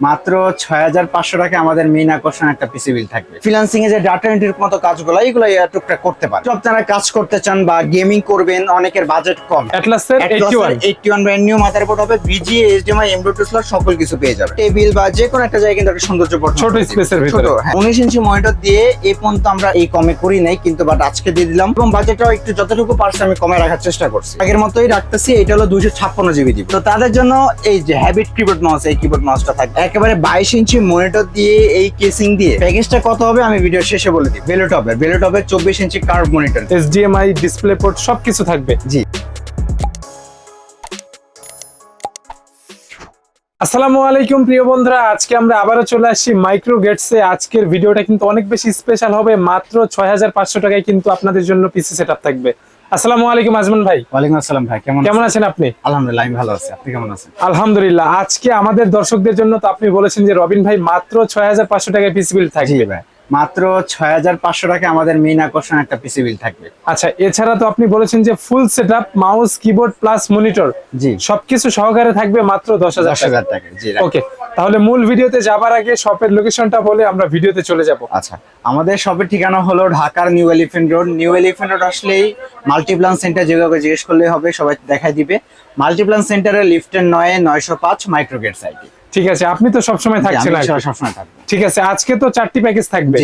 মাত্র ছয় হাজার পাঁচশো টাকা আমাদের মেইন আকর্ষণ একটা পিসি বিল থাকবে। ফ্রিলান্সিং এ যে ডাটা এন্ট্রির মতো কাজগুলো এইগুলো টুকটাক করতে পারে। আপনারা কাজ করতে চান বা গেমিং করবেন অনেকের বাজেট কম। অ্যাটলাসের 81 ব্র্যান্ড নিউ মাদারবোর্ড হবে busy HDMI M dot two slot সকল কিছু পেয়ে যাবে টেবিল বা যে কোনো একটা জায়গায় কিন্তু একটা সৌন্দর্য ছোট স্পেসের ভিতরে। হ্যাঁ। উনিশ ইঞ্চি মনিটর দিয়ে এই পর্যন্ত আমরা এই কমে করি নাই কিন্তু বাট আজকে দিয়ে দিলাম। এবং বাজেটটাও একটু যতটুকু পারছি আমি কমে রাখার চেষ্টা করছি। আগের মতোই রাখতেছি এটা হলো দুইশো ছাপ্পান্ন জিবি দিব। তো তাদের জন্য এই যে হ্যাবিট কিবোর্ড মাউস এই কিবোর্ড মাউসটা থাকবে। একেবারে বাইশ ইঞ্চি মনিটর দিয়ে এই কেসিং দিয়ে প্যাকেজটা কত হবে আমি ভিডিও শেষে বলে দিই। বেলোটপের বেলোটপের চব্বিশ inch curve monitor HDMI display port সবকিছু থাকবে। জি। আসসালামু আলাইকুম প্রিয় বন্ধুরা আজকে আমরা আবারও চলে আসছি মাইক্রো গেটসে আজকের ভিডিওটা কিন্তু অনেক বেশি স্পেশাল হবে মাত্র ছয় হাজার পাঁচশো টাকায় কিন্তু আপনাদের জন্য পিসি সেটআপ থাকবে। আসসালামু আলাইকুম আজমান ভাই। ওয়ালাইকুম আসসালাম ভাই কেমন কেমন আছেন? আপনি? আলহামদুলিল্লাহ আমি ভালো আছি। আপনি কেমন আছেন? আলহামদুলিল্লাহ আজকে আমাদের দর্শকদের জন্য তো আপনি বলেছেন যে রবিন ভাই মাত্র ছয় হাজার পাঁচশো টাকায় পিস বিল থাকবে। ভাই। মাত্র ছয় হাজার পাঁচশো টাকা আমাদের মেইন আকর্ষণ একটা পিসি বিল থাকবে। আচ্ছা এছাড়া তো আপনি বলেছেন যে full setup mouse keyboard plus monitor জি। সবকিছু সহকারে থাকবে মাত্র দশ হাজার টাকা জি ওকে তাহলে মূল ভিডিওতে যাবার আগে শপের লোকেশনটা বলে আমরা ভিডিওতে চলে যাব। আচ্ছা আমাদের শপের ঠিকানা হলো ঢাকার new elephant road new elephant road আসলেই মাল্টিপ্লান সেন্টার যেভাবে জিজ্ঞেস করলে হবে সবাই দেখাই দিবে। মাল্টিপ্লান সেন্টারে লিফটের নয় নয়শো পাঁচ মাইক্রোগেট সাইটে ঠিক আছে আপনি তো সবসময় থাকছেন আর ঠিক আছে আজকে তো চারটি প্যাকেজ থাকবে।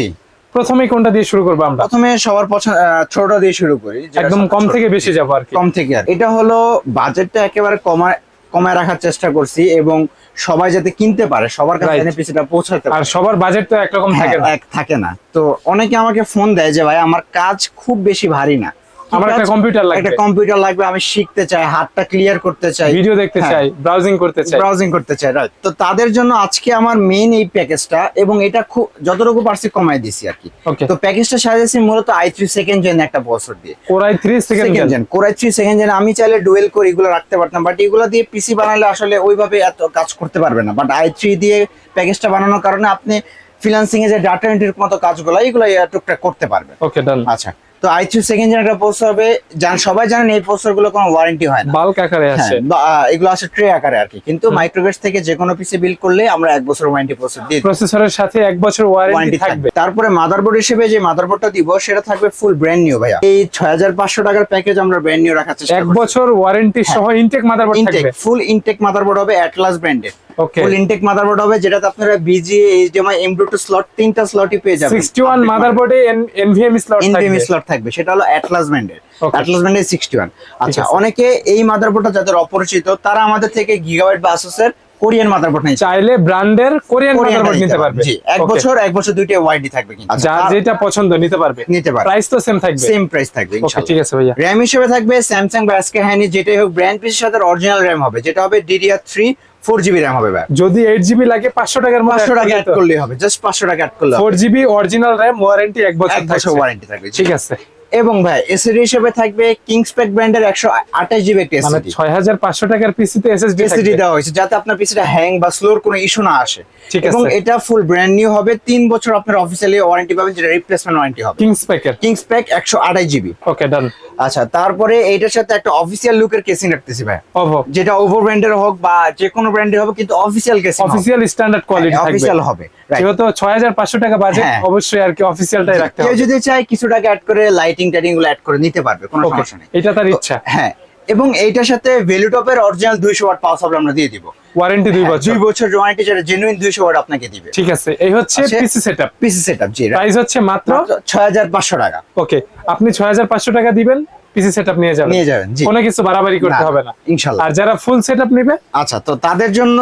প্রথমে কোনটা দিয়ে শুরু করব আমরা? প্রথমে সবার পছন্দ ছোট দিয়ে শুরু করি একদম কম থেকে বেশি যাব আর কম থেকে আর এটা হলো বাজেটটা একেবারে কমায় কমায় রাখার চেষ্টা করছি এবং সবাই যাতে কিনতে পারে সবার কাছে পৌঁছাতে আর পারে। সবার বাজেট তো একরকম থাকে হ্যাঁ, না। থাকে না। তো অনেকে আমাকে ফোন দেয় যে ভাই আমার কাজ খুব বেশি ভারী না। আমার একটা কম্পিউটার লাগবে। একটা কম্পিউটার লাগবে আমি শিখতে চাই হাতটা ক্লিয়ার করতে চাই। ভিডিও দেখতে হ্যাঁ। চাই ব্রাউজিং করতে চাই। ব্রাউজিং করতে চাই রাইট তো তাদের জন্য আজকে আমার মেইন এই প্যাকেজটা এবং এটা খুব যতটুকু পারছি কমাই দিছি আর কি। তো প্যাকেজটা সাজাইছি মূলত আই থ্রি সেকেন্ড জেন একটা বছর দিয়ে। Core i three second second gen core i three second gen আমি চাইলে ডুয়েল করে এগুলো রাখতে পারতাম বাট এগুলো দিয়ে পিসি বানালে আসলে ওইভাবে এত কাজ করতে পারবে না। বাট আই থ্রি দিয়ে প্যাকেজটা বানানোর কারণে আপনি ফ্রিল্যান্সিং এ যে ডাটা এন্ট্রির মতো কাজগুলো এইগুলো টুকটাক করতে পারবেন। ওকে ডান আচ্ছা। তো আই থ্রি সেকেন্ড জেন একটা পোস্টার হবে। জান সবাই জানেন এই পোস্টারগুলো কোনো ওয়ারেন্টি হয় না। বাল্ক আকারে আছে। হ্যাঁ, বা, এগুলো আছে ট্রে আকারে আর কি কিন্তু মাইক্রোগেটস থেকে যে কোনো পিসি বিল করলে আমরা এক বছর ওয়ারেন্টি দিয়ে দিই। প্রসেসরের সাথে এক বছর ওয়ারেন্টি থাকবে। তারপরে মাদারবোর্ড হিসেবে যে মাদারবোর্ডটা দিব সেটা থাকবে ফুল ব্র্যান্ড নিউ ভাইয়া। এই ছয় হাজার পাঁচশো টাকার প্যাকেজ আমরা ব্র্যান্ড নিউ রাখার চেষ্টা এক বছর ওয়ারেন্টি সহ ইনটেক মাদারবোর্ড থাকবে। ফুল ইনটেক মাদারবোর্ড হবে অ্যাটলাস ব্র্যান্ডের ফুল ইনটেক মাদারবোর্ড হবে যেটাতে আপনারা বিজিএ এইচডিএমআই এমডি স্লট তিনটা স্লটই পেয়ে যাবেন। 61 মাদারবোর্ডে এনভিএম স্লট এনভিএম স্লট থাকবে। সেটা হলো অ্যাটলাস ব্র্যান্ডের অ্যাটলাস ব্র্যান্ডের সিক্সটি ওয়ান আচ্ছা অনেকে এই মাদারবোর্ডটা যাদের অপরিচিত তারা আমাদের থেকে গিগাবাইট বা আসুসের কোরিয়ান মাদারবোর্ড নিয়ে চাইলে ব্র্যান্ডের কোরিয়ান মাদারবোর্ড নিতে পারবে। জি এক বছর এক বছর দুইটা ওয়ারেন্টি থাকবে কিন্তু। আচ্ছা, যেটা পছন্দ নিতে পারবে। নিতে পারবে। প্রাইস তো সেম থাকবে। সেম প্রাইস থাকবে ইনশাআল্লাহ। ঠিক আছে ভাইয়া। র্যাম হিসেবে থাকবে স্যামসাং বা এসকে হ্যানি যেটাই হোক ব্র্যান্ড পিসের সাথে অরিজিনাল র্যাম হবে যেটা হবে DDR three four GB RAM হবে যদি এইট জিবি লাগে পাঁচশো টাকার পাঁচশো টাকা অ্যাড করলেই হবে জাস্ট পাঁচশো টাকা অ্যাড করলে four GB original RAM warranty এক বছর ওয়ারেন্টি থাকবে ঠিক আছে। এবং ভাই এসএসডি হিসেবে থাকবে কিংসপ্যাক ব্র্যান্ডের একশো আঠাশ জিবি একটা মানে এসএসডি হাজার পাঁচশো টাকার পিসিতে এসএসডি এসএসডি দেওয়া হয়েছে যাতে আপনার পিসিটা হ্যাং বা স্লোর কোনো ইস্যু না আসে। ঠিক এবং এটা ফুল ব্র্যান্ড নিউ হবে তিন বছর আপনার অফিসিয়ালি ওয়ারেন্টি পাবেন যেটা রিপ্লেসমেন্ট ওয়ারেন্টি হবে। কিংস প্যাকের কিংস প্যাক একশো আঠাশ জিবি ওকে ডান আচ্ছা তারপরে এইটার সাথে একটা অফিসিয়াল লুকের কেসিং রাখতেছি ভাই। যেটা ওভার ব্র্যান্ডের হোক বা যে কোনো ব্র্যান্ডের হবে কিন্তু official casing official standard quality থাকবে। অফিসিয়াল হবে. যেহেতু ছয় হাজার পাঁচশো টাকা বাজেট হ্যাঁ। অবশ্যই আর কি অফিসিয়ালটাই রাখতে হবে। যদি চায় কিছু টাকা অ্যাড করে লাইটিং টাইটিংগুলো অ্যাড করে নিতে পারবে কোনো সমস্যা নেই। এটা তার ইচ্ছা। হ্যাঁ এবং এইটার সাথে ভ্যালুটপের অরিজিনাল দুইশো ওয়াট পাওয়ার সাপ্লাই আমরা দিয়ে দিব। ওয়ারেন্টি দুই হ্যাঁ, বছর। দুই বছর ওয়ারেন্টি যেটা জেনুইন দুইশো ওয়াট আপনাকে দিবে। ঠিক আছে এই হচ্ছে। পিসি সেটআপ পিসি সেটআপ জি প্রাইস হচ্ছে মাত্র ছয় হাজার পাঁচশো টাকা। ওকে আপনি ছয় হাজার পাঁচশো টাকা দিবেন পিসি সেটআপ নিয়ে যাবেন। নিয়ে যাবেন জি। কোনো কিছু বাড়াবাড়ি করতে হবে না। ইনশাল্লাহ। আর যারা ফুল সেটআপ নেবে? আচ্ছা তো তাদের জন্য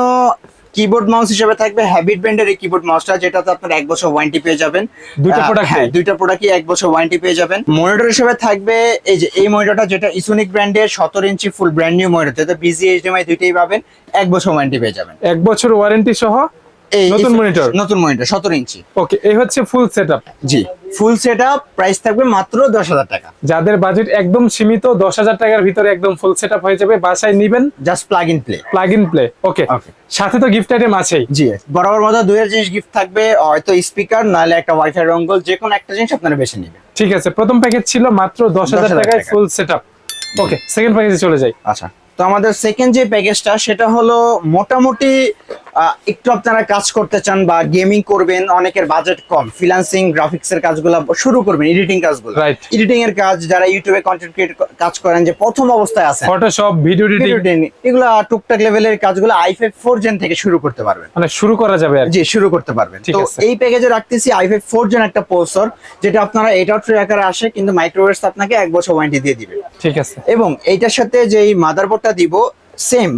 কিবোর্ড মাউস হিসেবে থাকবে হ্যাবিট ব্র্যান্ডের এই কিবোর্ড মাউসটা যেটাতে আপনার এক বছর ওয়ারেন্টি পেয়ে যাবেন। দুইটা প্রোডাক্ট হ্যাঁ দুইটা প্রোডাক্টই এক বছর ওয়ারেন্টি পেয়ে যাবেন। মনিটর হিসেবে থাকবে এই যে এই মনিটরটা যেটা ইসোনিক ব্র্যান্ডের সতেরো inch full brand new monitor যেটা বিজি এইচডিএমআই দুইটাই পাবেন এক বছর ওয়ারেন্টি পেয়ে যাবেন। এক বছর ওয়ারেন্টি সহ এই নতুন? নতুন মনিটর সতেরো ইঞ্চি। ওকে এই হচ্ছে ফুল সেটআপ জি ফুল সেট আপ প্রাইস থাকবে মাত্র দশ হাজার টাকা। যাদের বাজেট একদম সীমিত দশ হাজার টাকার ভিতরে একদম ফুল সেটআপ হয়ে যাবে বাসায় নিবেন। Just plug in play plug in play okay. সাথে তো গিফট আইটেম আছেই। জি বরাবর মতো দুইয়ের জিনিস গিফট থাকবে হয়তো স্পিকার নাহলে একটা ওয়াইফাই রঙ্গল যে কোনো একটা জিনিস আপনারা বেছে নেবেন। ঠিক আছে প্রথম প্যাকেজ ছিল মাত্র দশ হাজার 10,000 টাকায় ফুল সেটআপ ওকে সেকেন্ড প্যাকেজে চলে যাই। আচ্ছা তো আমাদের সেকেন্ড যে প্যাকেজটা সেটা হলো মোটামুটি একটু আপনারা কাজ করতে চান বা গেমিং করবেন অনেকের বাজেট কম। ফ্রিল্যান্সিং গ্রাফিক্স এর কাজগুলো শুরু করবেন এডিটিং কাজগুলো. এডিটিং এর কাজ যারা ইউটিউবে কন্টেন্ট ক্রিয়েট কাজ করেন যে প্রথম অবস্থায় আছেন ফটোশপ ভিডিও এডিটিং এগুলা টুকটাক লেভেলের কাজগুলো আই ফাইভ ফোর জেন থেকে শুরু করতে পারবেন। মানে শুরু করা যাবে আর। জি শুরু করতে পারবেন। তো আছে। এই প্যাকেজে রাখতেছি i5 ফোর জেন একটা প্রসেসর যেটা আপনারা এটাও ট্রে আকারে আসে কিন্তু মাইক্রোওয়েভস আপনাকে এক বছর ওয়ারেন্টি দিয়ে দিবে। ঠিক আছে। এবং এইটার সাথে যে এই মাদারবোর্ডটা দিব সেম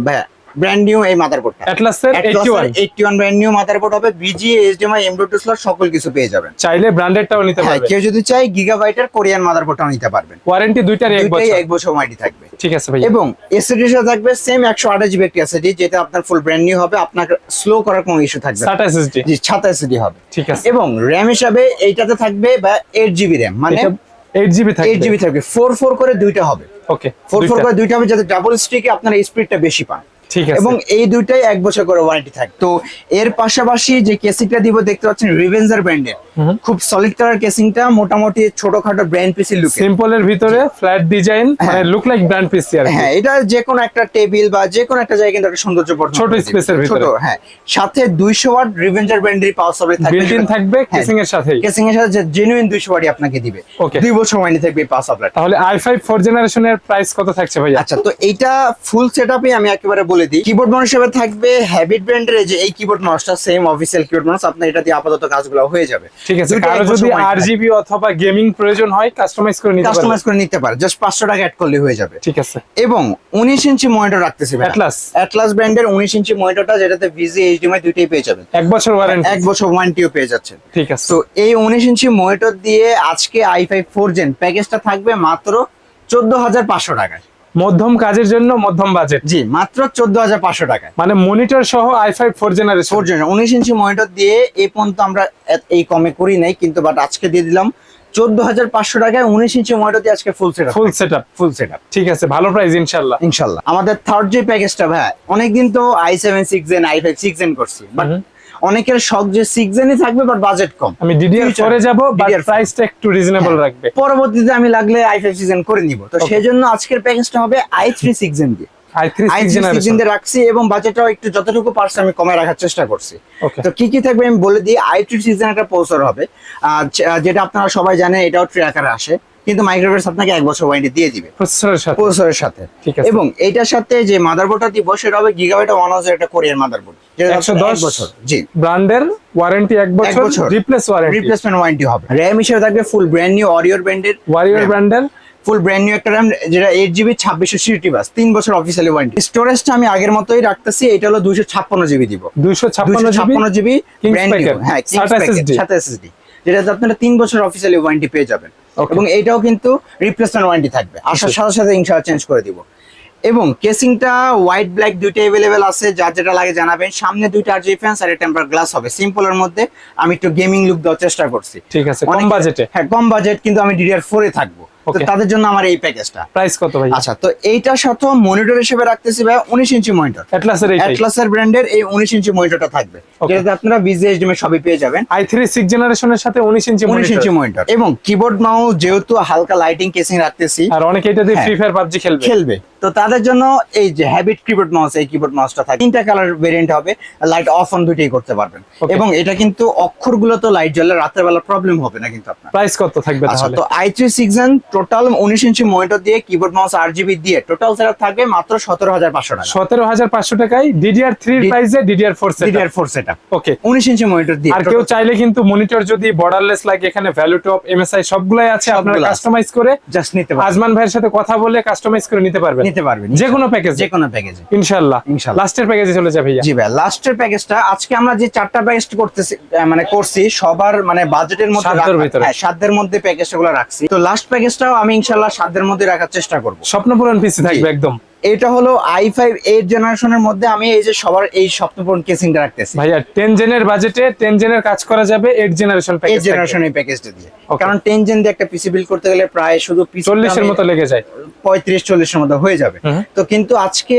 ব্র্যান্ড নিউ এই মাদারবোর্ডটা অ্যাটলাসের 81 eighty one brand new motherboard হবে বিজিএ এইচডিএমআই এম স্লট সকল কিছু পেয়ে যাবেন। চাইলে ব্র্যান্ডেডটাও নিতে হ্যাঁ পারবে। কেউ যদি চাই গিগাবাইটের কোরিয়ান মাদারবোর্ডটাও নিতে পারবেন। ওয়ারেন্টি দুইটারই এক বছর। এক বছর ওয়ারেন্টি থাকবে। ঠিক আছে ভাই এবং এসএসডি সাথে থাকবে সেম একশো আঠাশ জিবি একটি এসএসডি যেটা আপনার ফুল ব্র্যান্ড নিউ হবে আপনাকে স্লো করার কোনো ইস্যু থাকবে না। সাটা এসএসডি জি ছাতা এসএসডি হবে। ঠিক আছে। এবং র্যাম হিসাবে এইটাতে থাকবে বা এইট জিবি র্যাম মানে এটা 8 জিবি থাকবে। এইট জিবি থাকবে। ফোর ফোর করে দুইটা হবে। ওকে ফোর ফোর করে দুইটা হবে যাতে ডাবল স্টিকে আপনার স্পিডটা বেশি পান। ঠিক আছে। এবং এই দুইটাই এক বছর করে ওয়ারেন্টি থাকে। তো এর পাশাপাশি যে কেসিংটা দিব দেখতে পাচ্ছেন রিভেঞ্জার ব্র্যান্ডের খুব সলিড কালার কেসিংটা মোটামুটি ছোটখাটো ব্র্যান্ড পিসি লুক সিম্পলের ভিতরে ফ্ল্যাট ডিজাইন মানে লুক লাইক ব্র্যান্ড পিসি আর হ্যাঁ এটা যে কোনো একটা টেবিল বা যে কোনো একটা জায়গায় কিন্তু একটা সৌন্দর্য বর্ধন ছোট এর ভিতরে। ছোট হ্যাঁ। সাথে দুইশো ওয়াট রিভেঞ্জার ব্র্যান্ডের পাওয়ার সাপ্লাই থাকবে। বিল্ট ইন থাকবে কেসিং এর সাথেই। কেসিং এর সাথে জেনুইন দুইশো ওয়াটই আপনাকে দিবে. দুই বছর ওয়ারেন্টি থাকবে পাওয়ার সাপ্লাই তাহলে i5 ফোর জেনারেশনের প্রাইস কত থাকছে ভাই আচ্ছা তো এটা ফুল সেটআপে আমি একেবারে বলে দিই। কিবোর্ড মাউস হিসেবে থাকবে হ্যাবিট ব্র্যান্ডের যে এই কিবোর্ড মাউসটা সেম অফিসিয়াল কিবোর্ড মাউস আপনার এটা দিয়ে আপাতত কাজগুলো হয়ে যাবে। ঠিক আছে কারও যদি আরজিবি অথবা গেমিং প্রয়োজন হয় কাস্টমাইজ করে নিতে পারবে। কাস্টমাইজ করে নিতে পারে জাস্ট পাঁচশো টাকা অ্যাড করলে হয়ে যাবে। ঠিক আছে। এবং উনিশ ইঞ্চি মনিটর রাখতেছি Atlas? অ্যাটলাস ব্র্যান্ডের উনিশ ইঞ্চি মনিটরটা যেটাতে ভিজি এইচডিএমআই দুইটাই পেয়ে যাবেন। এক বছর ওয়ারেন্টি এক বছর ওয়ারেন্টিও পেয়ে যাচ্ছেন। ঠিক আছে। তো এই উনিশ ইঞ্চি মনিটর দিয়ে আজকে আই ফাইভ ফোর জেন প্যাকেজটা থাকবে মাত্র চোদ্দ হাজার পাঁচশো টাকায়। মধ্যম কাজের জন্য মধ্যম বাজেট জি মাত্র চোদ্দ হাজার পাঁচশো টাকায়। মানে মনিটর সহ i5 ফোর জেনারেশন ফোর উনিশ ইঞ্চি মনিটর দিয়ে এই পর্যন্ত আমরা এই কমে করি নাই কিন্তু বাট আজকে দিয়ে দিলাম চোদ্দ হাজার পাঁচশো টাকায় উনিশ ইঞ্চি মনিটর দিয়ে আজকে full set full setup full set ঠিক আছে ভালো প্রাইস ইনশাআল্লাহ ইনশাল্লাহ। আমাদের থার্ড যে প্যাকেজটা ভাই অনেকদিন তো I seven six gen I five six gen করছি বাট। অনেকের শখ যে সিক্স জেনই থাকবে বাট বাজেট কম। আমি ডিডিআর পরে যাব বাট DDR4 প্রাইসটা একটু রিজনেবল রাখবে। পরবর্তীতে আমি লাগলে আই ফাইভ সিক্স করে নিব। তো. সেই জন্য আজকের প্যাকেজটা হবে আই থ্রি সিক্স জেন দিয়ে। i3 আই 6 থ্রি সিক্স দিয়ে রাখছি এবং বাজেটটাও একটু যতটুকু পারছি আমি কমে রাখার চেষ্টা করছি। তো কি কি থাকবে আমি বলে দিই আই থ্রি সিক্স একটা প্রসেসর হবে। আর যেটা আপনারা সবাই জানেন এটাও ট্রে আকারে আসে। কিন্তু মাইক্রোওয়েভস আপনাকে এক বছর ওয়ারেন্টি দিয়ে দিবে। প্রসেসরের সাথে। প্রসেসরের সাথে। ঠিক আছে। এবং এইটার সাথে যে মাদারবোর্ডটা দিব সেটা হবে গিগাবাইট ওয়ান হাজার একটা কোরিয়ান মাদারবোর্ড যেটা 110 বছর। জি। ব্র্যান্ডের ওয়ারেন্টি এক বছর। রিপ্লেস ওয়ারেন্টি রিপ্লেসমেন্ট ওয়ারেন্টি হবে। র্যাম হিসেবে থাকবে ফুল ব্র্যান্ড নিউ অরিওর ব্র্যান্ডের ওয়ারিয়র ব্র্যান্ডের ফুল ব্র্যান্ড নিউ একটা র্যাম যেটা এইট জিবি ছাব্বিশশো সিটি বাস। তিন বছর অফিসিয়ালি ওয়ারেন্টি স্টোরেজটা আমি আগের মতোই রাখতেছি এটা হলো দুইশো ছাপ্পান্ন জিবি দিব। 256 জিবি ছাপ্পান্ন জিবি ব্র্যান্ড নিউ হ্যাঁ সাথে এসএসডি যেটাতে আপনারা তিন বছর অফিসিয়ালি ওয়ারেন্টি পেয়ে যাবেন। এবং এটাও কিন্তু রিপ্লেসমেন্ট ওয়ারেন্টি থাকবে। আসার সাথে সাথে ইনশাল চেঞ্জ করে দিব। এবং কেসিংটা হোয়াইট ব্ল্যাক দুইটা অ্যাভেলেবেল আছে যার যেটা লাগে জানাবেন। সামনে দুইটা আর জি ফ্যান্স আর টেম্পার গ্লাস হবে। সিম্পলের মধ্যে আমি একটু গেমিং লুক দেওয়ার চেষ্টা করছি। ঠিক আছে কম বাজেটে হ্যাঁ কম বাজেট কিন্তু আমি ডিডিআর ফোরে থাকব. তাদের জন্য আমার এই প্যাকেজটা। প্রাইস কত ভাই আচ্ছা তো এইটার সাথে মনিটর হিসেবে রাখতেছি ভাই উনিশ ইঞ্চি মনিটর অ্যাটলাসের এইটাই। অ্যাটলাসের ব্র্যান্ডের এই উনিশ ইঞ্চি মনিটরটা থাকবে. যেটাতে আপনারা এ সবই পেয়ে যাবেন। i3 6 জেনারেশনের সাথে 19 ইঞ্চি উনিশ মনিটর ইঞ্চি মনিটর এবং কিবোর্ড মাউস যেহেতু হালকা লাইটিং কেসিং রাখতেছি আর অনেকে এটা দিয়ে হ্যাঁ। ফ্রি ফায়ার পাবজি খেলবে। খেলবে। তো তাদের জন্য এই যে হ্যাবিট কিবোর্ড মাউস এই কিবোর্ড মাউসটা থাকে। তিনটা কালার ভেরিয়েন্ট হবে লাইট অফ অন দুটোই করতে পারবেন। এবং এটা কিন্তু অক্ষরগুলো তো লাইট জ্বলে রাতের বেলা প্রবলেম হবে না কিন্তু আপনার। প্রাইস কত থাকবে আচ্ছা তাহলে? তো আই থ্রি সিক্স টোটাল উনিশ ইঞ্চি মনিটর দিয়ে কিবোর্ড মাউস আর জিবি দিয়ে টোটাল সেটা থাকবে মাত্র সতেরো হাজার পাঁচশো টাকা। সতেরো হাজার পাঁচশো টাকায় ডিডিআর থ্রি D- প্রাইসে DDR four DDR four set okay উনিশ ইঞ্চি মনিটর দিয়ে আর কেউ চাইলে কিন্তু মনিটর যদি বর্ডারলেস লাগে এখানে ভ্যালু টপ এমএসআই সবগুলাই আছে আপনারা কাস্টমাইজ করে জাস্ট নিতে পারবেন। আজমান ভাইয়ের সাথে কথা বলে কাস্টমাইজ করে নিতে পারবেন। নিতে পারবেন যে কোনো প্যাকেজ যে কোনো প্যাকেজে ইনশাআল্লাহ ইনশাআল্লাহ। লাস্টের প্যাকেজে চলে যাবে ভাইয়া। জি ভাই লাস্টের প্যাকেজটা আজকে আমরা যে চারটা প্যাকেজ করতেছি মানে করছি সবার মানে বাজেটের মধ্যে। হ্যাঁ সাধ্যের মধ্যে প্যাকেজটা গুলো রাখছি। তো লাস্ট প্যাকেজটাও আমি সাধ্যের মধ্যে রাখার চেষ্টা করব। স্বপ্নপূরণ পিসি থাকবে একদম। এটা হলো আই ফাইভ এইট জেনারেশনের মধ্যে আমি এই যে সবার এই স্বপ্নপূরণ কেসিংটা রাখতেছি। ভাইয়া টেন জেনের বাজেটে টেন জেনের কাজ করা যাবে এইট জেনারেশন এই প্যাকেজ জেনারেশন এই প্যাকেজটা দিয়ে। কারণ টেন জেন দিয়ে একটা পিসি বিল্ড করতে গেলে প্রায় শুধু চল্লিশের মতো লেগে যায়। পঁয়ত্রিশ চল্লিশের মতো হয়ে যাবে। তো কিন্তু আজকে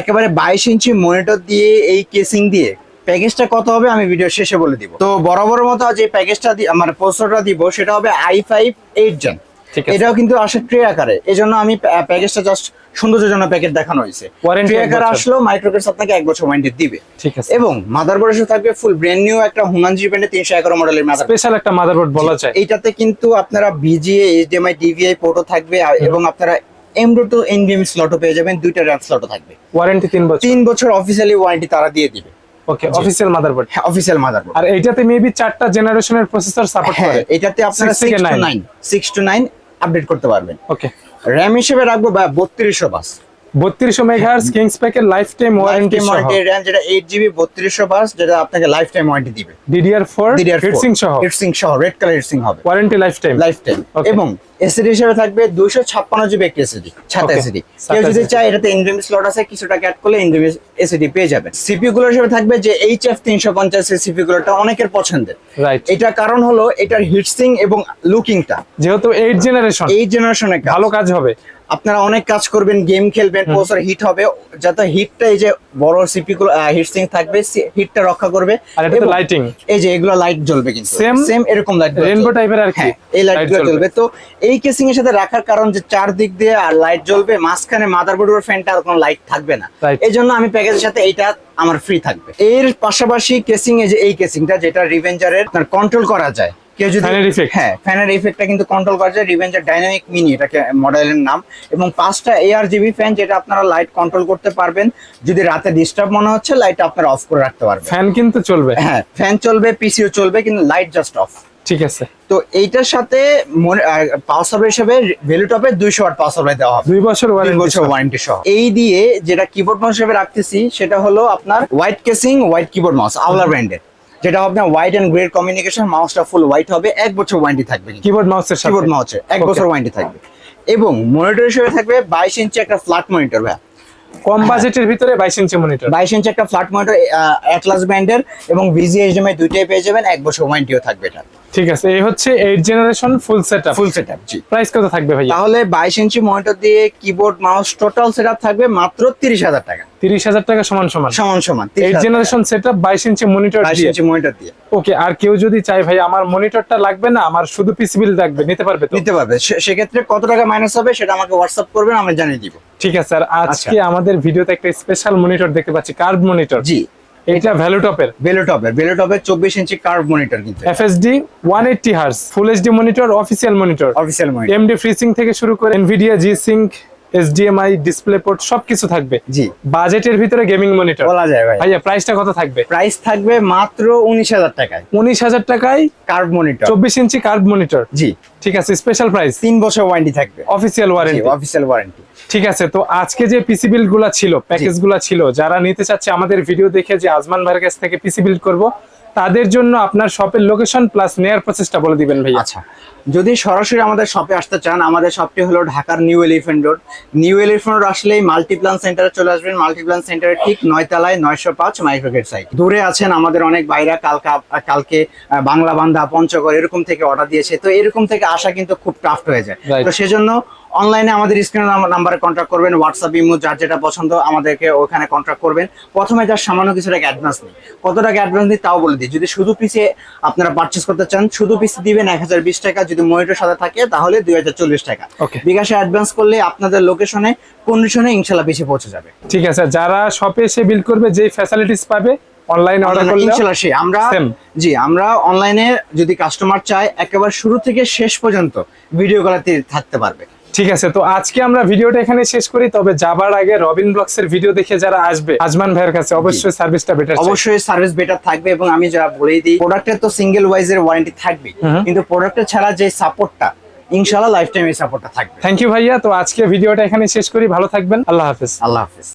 একেবারে বাইশ ইঞ্চি মনিটর দিয়ে এই কেসিং দিয়ে প্যাকেজটা কত হবে আমি ভিডিও শেষে বলে দিব। তো বরাবর মতো যে প্যাকেজটা আমার প্রসেসরটা দিব সেটা হবে আই ফাইভ এইট জেন এটাও কিন্তু আসে ট্রে আকারে এই জন্য আমি প্যাকেজটা জাস্ট সৌন্দর্যের জন্য প্যাকেট দেখানো হয়েছে। ট্রে এক আকারে আসলেও মাইক্রোকেটস আপনাকে এক বছর ওয়ারেন্টি দিবে। ঠিক আছে। এবং মাদারবোর্ডের সাথে থাকবে ফুল ব্র্যান্ড নিউ একটা হুমানজি ব্র্যান্ডের তিনশো এগারো মডেলের মাদার স্পেশাল একটা মাদারবোর্ড বলা যায়। এইটাতে কিন্তু আপনারা বিজিএ এইচডিএমআই ডিভিআই পোর্টও থাকবে এবং আপনারা এমডো টু এনবিএম স্লটও পেয়ে যাবেন দুইটা র্যাম স্লটও থাকবে। ওয়ারেন্টি তিন বছর। তিন বছর অফিসিয়ালি ওয়ারেন্টি তারা দিয়ে দিবে। ওকে অফিসিয়াল মাদারবোর্ড হ্যাঁ অফিসিয়াল মাদারবোর্ড আর এইটাতে মেবি চারটা জেনারেশনের প্রসেসর সাপোর্ট করে। এটাতে আপনারা Six থেকে six two nine। Nine six two nine update করতে পারবেন। ওকে র্যাম হিসেবে রাখব বা বত্রিশশো বাস। বত্রিশশো মেগাহার্স কিংস প্যাকের life time warranty warranty RAM যেটা এইট জিবি বত্রিশশো বাস যেটা আপনাকে লাইফ টাইম ওয়ারেন্টি দিবে ডিডিআর ফোর হিটসিং সহ। হিটসিং সহ রেড কালার হিটসিং হবে। Warranty life time life time এবং এসিডি হিসেবে থাকবে দুইশো ছাপ্পান্ন জিবি একটি এসিডি ছাতা Okay. এসিডি SATA কেউ যদি চায় এটাতে এনভিএম স্লট আছে কিছু টাকা অ্যাড করলে এনভিএম এসিডি পেয়ে যাবেন। সিপিইউ গুলোর হিসেবে থাকবে যে এইচ এফ তিনশো পঞ্চাশ সিপিইউ গুলোটা অনেকের পছন্দের। রাইট এটা কারণ হলো এটার হিটসিং এবং লুকিংটা যেহেতু এইট জেনারেশন এই জেনারেশনের ভালো কাজ হবে। আপনারা অনেক কাজ করবেন গেম খেলবেন প্রসেসর হিট হবে। যাতে হিটটা এই যে বড় সিপি গুলো হিটসিং থাকবে হিটটা রক্ষা করবে। আর এটাতে এবং লাইটিং এই যে এগুলো লাইট জ্বলবে কিন্তু। Same সেম এরকম লাইট রেনবো টাইপের আর কি হ্যাঁ এই লাইটগুলো জ্বলবে। তো এই কেসিং এর সাথে রাখার কারণ যে চারদিক দিয়ে আর লাইট জ্বলবে মাঝখানে মাদারবোর্ড এর ফ্যানটা আর কোনো লাইট থাকবে না. এই জন্য আমি প্যাকেজের সাথে এইটা আমার ফ্রি থাকবে। এর পাশাপাশি কেসিং এ যে এই কেসিংটা যেটা রিভেঞ্জারের আপনার কন্ট্রোল করা যায় কেউ যদি। হ্যাঁ ফ্যানের ইফেক্টটা কিন্তু কন্ট্রোল করা যায় রিভেঞ্জার ডাইনামিক মিনি এটাকে মডেলের নাম। এবং পাঁচটা এআর জিবি ফ্যান যেটা আপনারা লাইট কন্ট্রোল করতে পারবেন যদি রাতে ডিস্টার্ব মনে হচ্ছে লাইট আপনারা অফ করে রাখতে পারবেন। ফ্যান কিন্তু চলবে। হ্যাঁ ফ্যান চলবে পিসিও চলবে কিন্তু লাইট জাস্ট অফ ঠিক আছে। তো এইটার সাথে পাওয়ার সাপ্লাই হিসেবে ভ্যালু টপে দুইশো ওয়াট পাওয়ার সাপ্লাই দেওয়া হবে। দুই বছর বছর ওয়ারেন্টি সহ। এই দিয়ে যেটা কিবোর্ড মাউস হিসেবে রাখতেছি সেটা হলো আপনার white casing white keyboard mouse আওলা ব্র্যান্ডের যেটা হবে হোয়াইট এন্ড গ্রে কমিউনিকেশন মাউসটা ফুল হোয়াইট হবে এক বছর ওয়ারেন্টি থাকবে কিবোর্ড মাউসের কিবোর্ড মাউসের এক বছর ওয়ারেন্টি থাকবে। এবং মনিটর হিসেবে থাকবে বাইশ ইঞ্চি একটা ফ্ল্যাট মনিটর ভাই কম বাজেটের ভিতরে বাইশ ইঞ্চি মনিটর বাইশ ইঞ্চি একটা ফ্ল্যাট মনিটর অ্যাটলাস ব্র্যান্ডের এবং ভিজি এর দুইটাই পেয়ে যাবেন এক বছর ওয়ারেন্টিও থাকবে এটা। ঠিক আছে এই হচ্ছে eight generation full setup full set জি। প্রাইস কত থাকবে ভাইয়া? তাহলে বাইশ ইঞ্চি মনিটর দিয়ে কিবোর্ড মাউস টোটাল সেট থাকবে মাত্র তিরিশ হাজার টাকা। তিরিশ হাজার টাকা সমান সমান? সমান সমান এইট জেনারেশন সেটআপ বাইশ ইঞ্চি মনিটর দিয়ে? ইঞ্চি মনিটর দিয়ে। ওকে আর কেউ যদি চায় ভাই আমার মনিটরটা লাগবে না আমার শুধু পিসি বিল লাগবে নিতে পারবে তো? নিতে পারবে। সেক্ষেত্রে কত টাকা মাইনাস হবে সেটা আমাকে হোয়াটসঅ্যাপ করবেন আমি জানিয়ে দিব। ঠিক আছে আর আজকে আমাদের ভিডিওতে একটা স্পেশাল মনিটর দেখতে পাচ্ছি কার্ভ মনিটর জি। এটা ভ্যালু টপের? বেলোটপের বেলোটপের চব্বিশ ইঞ্চি কার্ভ মনিটর কিন্তু FSD one eighty hertz full HD monitor official monitor official monitor AMD FreeSync থেকে শুরু করে Nvidia G sync HDMI display port সবকিছু থাকবে। জি। বাজেটের ভিতরে গেমিং মনিটর বলা যায় ভাই। ভাইয়া প্রাইসটা কত থাকবে? প্রাইস থাকবে মাত্র উনিশ হাজার টাকায়। উনিশ হাজার টাকায় কার্ভ মনিটর চব্বিশ ইঞ্চি কার্ভ মনিটর জি। ঠিক আছে স্পেশাল প্রাইস তিন বছর ওয়ারেন্টি থাকবে। অফিসিয়াল ওয়ারেন্টি অফিসিয়াল ওয়ারেন্টি ঠিক আছে তো আজকে যে পিসি বিল্ডগুলা ছিল প্যাকেজগুলা ছিল যারা নিতে চাচ্ছে আমাদের ভিডিও দেখে যে আজমান ভাইয়ের কাছ থেকে পিসি বিল্ড করব তাদের জন্য আপনার শপের লোকেশন প্লাস নেয়ার প্রসেসটা বলে দিবেন ভাইয়া। আচ্ছা যদি সরাসরি আমাদের শপে আসতে চান আমাদের শপটি হলো ঢাকার new elephant road new elephant road আসলেই মাল্টিপ্লান সেন্টারে চলে আসবেন। মাল্টিপ্লান সেন্টারে ঠিক নয় তলায় নয়শো পাঁচ মাইক্রোগেট সাইট দূরে আছেন আমাদের অনেক বাইরা কালকা কালকে বাংলা বান্ধা পঞ্চগড় এরকম থেকে অর্ডার দিয়েছে। তো এরকম থেকে আসা কিন্তু খুব টাফ হয়ে যায়। তো সেজন্য অনলাইনে আমাদের স্ক্রিন নাম্বারে কন্ট্যাক্ট করবেন হোয়াটসঅ্যাপ ইমো যার যেটা পছন্দ আমাদেরকে ওখানে কন্ট্যাক্ট করবেন। প্রথমে যার সামান্য কিছু টাকা অ্যাডভান্স নিই কত টাকা অ্যাডভান্স দিই তাও বলে দিই। যদি শুধু পিসে আপনারা পারচেস করতে চান শুধু পিসে দিবেন এক হাজার বিশ টাকা। যদি মনিটর সাথে থাকে তাহলে দুই হাজার চল্লিশ টাকা. বিকাশে অ্যাডভান্স করলে আপনাদের লোকেশনে কন্ডিশনে ইনশাল্লাহ পিসে পৌঁছে যাবে। ঠিক আছে যারা শপে এসে বিল করবে যেই ফ্যাসিলিটিস পাবে অনলাইনে অর্ডার করলে সে আমরা জি আমরা অনলাইনে যদি কাস্টমার চায় একেবারে শুরু থেকে শেষ পর্যন্ত ভিডিও কলাতে থাকতে পারবে। ঠিক আছে তো আজকে আমরা ভিডিওটা এখানে শেষ করি তবে যাবার আগে রবিন ব্লগস এর ভিডিও দেখে যারা আসবে আজমান ভাইয়ের কাছে অবশ্যই সার্ভিসটা বেটার অবশ্যই সার্ভিস বেটার থাকবে এবং আমি যা বলেই দিই প্রোডাক্টের তো সিঙ্গেল ওয়াইজ এর ওয়ারেন্টি থাকবে। কিন্তু প্রোডাক্টের ছাড়া যে সাপোর্টটা ইনশাআল্লাহ লাইফ টাইম এই সাপোর্টটা থাকবে। থ্যাংক ইউ ভাইয়া তো আজকে ভিডিওটা এখানে শেষ করি ভালো থাকবেন আল্লাহ হাফেজ। আল্লাহ হাফিজ।